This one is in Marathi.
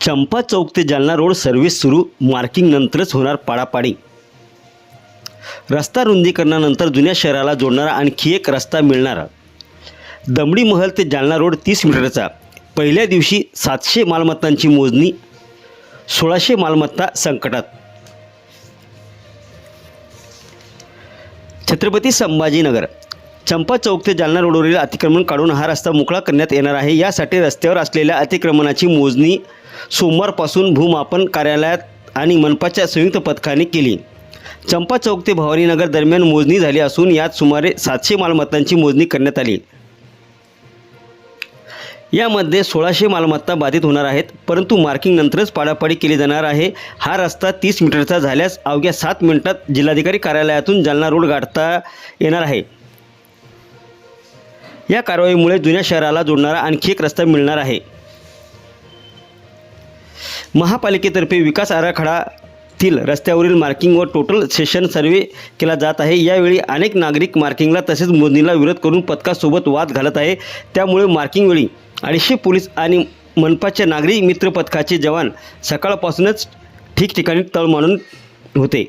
चंपा चौक ते जालना रोड सर्व्हिस सुरू. मार्किंग नंतरच होणार पाडापाडी. रस्ता रुंदीकरणानंतर जुन्या शहराला जोडणारा आणखी एक रस्ता मिळणार. दमडी महल ते जालना रोड तीस मीटरचा. पहिल्या दिवशी सातशे मालमत्तांची मोजणी सोळाशे मालमत्ता संकटात. छत्रपती संभाजीनगर. चंपा चौक ते जालना रोडवरील अतिक्रमण काढून हा रस्ता मोकळा करण्यात येणार आहे. यासाठी रस्त्यावर असलेल्या अतिक्रमणाची मोजणी सोमवारपासून भूमापन कार्यालयात आणि मनपाच्या संयुक्त पथकाने केली. चंपा चौक ते भवानीनगर दरम्यान मोजणी झाली असून यात सुमारे सातशे मालमत्तांची मोजणी करण्यात आली. यामध्ये सोळाशे मालमत्ता बाधित होणार आहेत परंतु मार्किंग नंतरच पाडापाडी केली जाणार आहे. हा रस्ता तीस मीटरचा झाल्यास अवघ्या सात मिनिटात जिल्हाधिकारी कार्यालयातून जालना रोड गाठता येणार आहे. या कारवाईमुळे जुन्या शहराला जोडणारा आणखी एक रस्ता मिळणार आहे. महापालिकेतर्फे विकास आराखडातील रस्त्यावरील मार्किंग व टोटल सेशन सर्वे केला जात आहे. यावेळी अनेक नागरिक मार्किंगला तसेच मोजणीला विरोध करून पथकासोबत वाद घालत आहे. त्यामुळे मार्किंगवेळी अडीचशे पोलीस आणि मनपाच्या नागरी मित्र पथकाचे जवान सकाळपासूनच ठिकठिकाणी तळ मानून होते.